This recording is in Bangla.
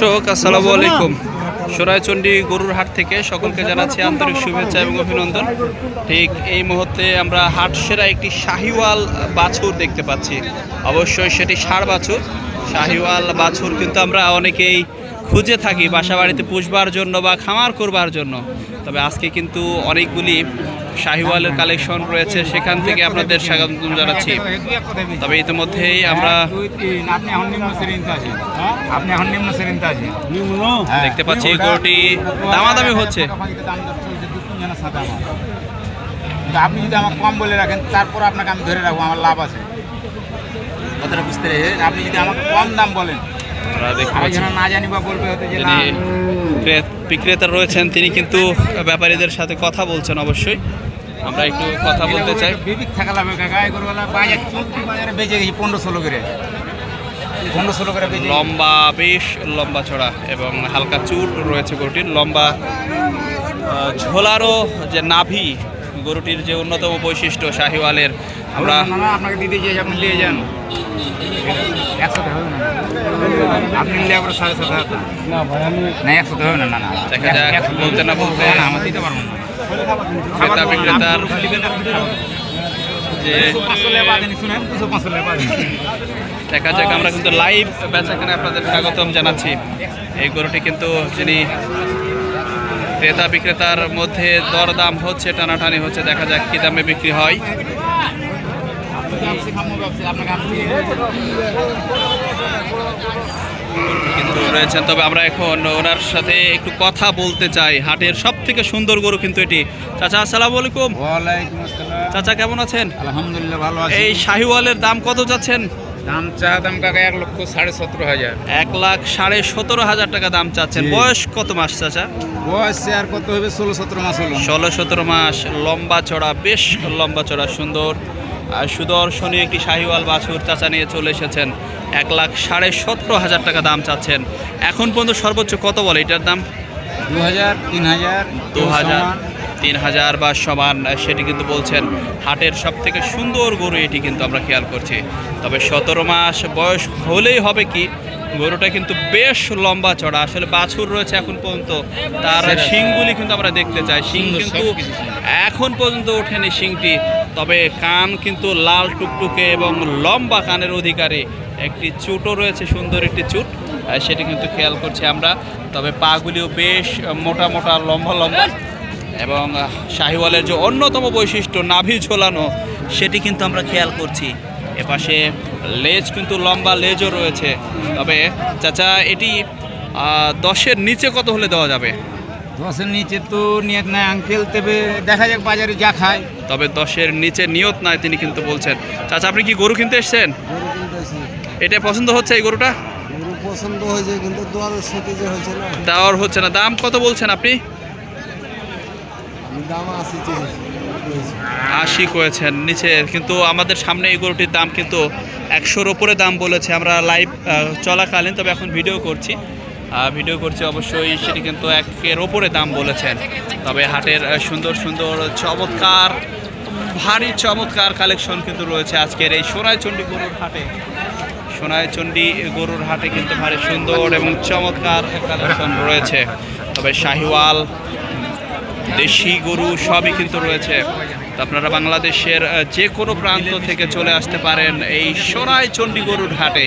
আসসালামু আলাইকুম। সোরাইচন্ডী গরুর হাট থেকে সকলকে জানাচ্ছি আন্তরিক শুভেচ্ছা এবং অভিনন্দন। ঠিক এই মুহূর্তে আমরা হাট সেরা একটি শাহিওয়াল বাছুর দেখতে পাচ্ছি। অবশ্যই সেটি সার বাছুর। শাহিওয়াল বাছুর কিন্তু আমরা অনেকেই খুঁজে থাকি বাসা বাড়িতে পুষবার জন্য বা খামার করবার জন্য। তবে আজকে কিন্তু অনেকগুলি শাহিওয়ালের কালেকশন রয়েছে সেখান থেকে আপনাদের স্বাগত জানাচ্ছি। তবে ইতিমধ্যেই আমরা আপনি এখন নিম্ন শ্রেণীতে আছেন। আপনি এখন নিম্ন? শ্রেণীতে আছেন হ্যাঁ। দেখতে পাচ্ছি এই গরুটি দামাদামি হচ্ছে। আপনি যদি আমাকে কম বলে রাখেন তারপর আপনাকে আমি ধরে রাখব আমার লাভ আছে। কথাটা বুঝতে আপনি যদি আমাকে কম দাম বলেন দেখতে বিক্রেতা রয়েছেন তিনি কিন্তু ব্যাপারীদের সাথে কথা বলছেন অবশ্যই। আমরা একটু কথা বলতে চাই। বিবিক থাকা লাগবে কাকা এই বাজার চলতি বাজারে বেঁচে গেছি পনেরো ষোলো করে পনেরো ষোলো করে লম্বা বেশ লম্বা চড়া এবং হালকা চুট রয়েছে গরুটির। লম্বা ঝোলারও যে নাভি গরুটির যে অন্যতম বৈশিষ্ট্য শাহিওয়ালের আমরা আপনাকে দিতে চেয়েছি আপনি নিয়ে যান। একসাথে হবে না? আপনি নিলে একবার সাড়ে সাত হাজার না একসাথে হবে না না না। দেখা যাক, বলতে না বলতে। না, আমার দিতে পারব না। ক্রেতা বিক্রেতার যে দেখা যাক আমরা কিন্তু লাইভ বেচাকেনা আপনাদের স্বাগতম জানাচ্ছি। এই গরুটি কিন্তু যিনি ক্রেতা বিক্রেতার মধ্যে দরদাম হচ্ছে টানাটানি হচ্ছে দেখা যাক কী দামে বিক্রি হয়। কিন্তু রয়েছেন তবে আমরা এখন ওনার সাথে একটু কথা বলতে চাই। হাটের সব থেকে সুন্দর গরু কিন্তু এটি। চাচা আসসালামু আলাইকুম। আসসালাম। চাচা কেমন আছেন? আলহামদুলিল্লাহ ভালো এই শাহিওয়ালের দাম কত যাচ্ছেন? দাম চা দাম কাকা এক লক্ষ সাড়ে সতেরো হাজার। এক লাখ সাড়ে সতেরো হাজার টাকা দাম চাচ্ছেন। বয়স কত মাস চাচা? বয়স আর কত হবে? ষোলো সতেরো মাস হলো। ষোলো সতেরো মাস লম্বা চড়া বেশ লম্বা চড়া সুন্দর। আর সুদর্শনী একটি শাহিওয়াল বাছুর চাচা নিয়ে চলে এসেছেন। এক লাখ সাড়ে সতেরো হাজার টাকা দাম চাচ্ছেন। এখন পর্যন্ত সর্বোচ্চ কত বলে এটার দাম? দু হাজার তিন হাজার দু হাজার। তিন হাজার বা সমান সেটি কিন্তু বলছেন হাটের সব থেকে সুন্দর গরু এটি কিন্তু আমরা খেয়াল করছি। তবে সতেরো মাস বয়স হলেই হবে কি? গরুটা কিন্তু বেশ লম্বা চড়া। আসলে বাছুর রয়েছে এখন পর্যন্ত। তার শিংগুলি কিন্তু আমরা দেখতে চাই। শিং কিন্তু এখন পর্যন্ত ওঠেনি শিংটি। তবে কান কিন্তু লাল টুকটুকে এবং লম্বা কানের অধিকারী। একটি চুটও রয়েছে সুন্দর একটি চুট। সেটি কিন্তু খেয়াল করছি আমরা। তবে পাগুলিও বেশ মোটা মোটা লম্বা লম্বা। এবং শাহিওয়ালের যে অন্যতম বৈশিষ্ট্য নাভি ঝোলানো সেটি কিন্তু আমরা খেয়াল করছি। এপাশে লেজ কিন্তু লম্বা লেজও রয়েছে। তবে চাচা এটি দশের নিচে কত হলে দেওয়া যাবে? দশের নিচে তো নিয়ত নাই আঙ্কেল তবে দেখা যাক বাজারে যা খায়। তবে দশের নিচে নিয়ত নাই তিনি কিন্তু বলছেন। চাচা আপনি কি গরু কিনতে এসছেন? এটা পছন্দ হচ্ছে এই গরুটা? গরু পছন্দ হয়েছে কিন্তু হয়েছে না। দেওয়ার হচ্ছে না। দাম কত বলছেন আপনি? আশি করেছেন, নিচে, কিন্তু আমাদের সামনে এই গরুটির দাম কিন্তু একশোর ওপরে দাম বলেছে। আমরা লাইভ চলাকালীন, তবে এখন ভিডিও করছি। ভিডিও করছি অবশ্যই, সেটি কিন্তু একের ওপরে দাম বলেছেন। তবে হাটের সুন্দর সুন্দর, চমৎকার, ভারী, চমৎকার কালেকশন কিন্তু রয়েছে আজকের এই সোনাইচণ্ডী গরুর হাটে। সোনাইচণ্ডী গরুর হাটে কিন্তু ভারী, সুন্দর এবং চমৎকার কালেকশন রয়েছে। তবে শাহিওয়াল দেশি গরু সবই কিন্তু রয়েছে। তো আপনারা বাংলাদেশের যে কোনো প্রান্ত থেকে চলে আসতে পারেন এই সরাই চণ্ডী গরুর হাটে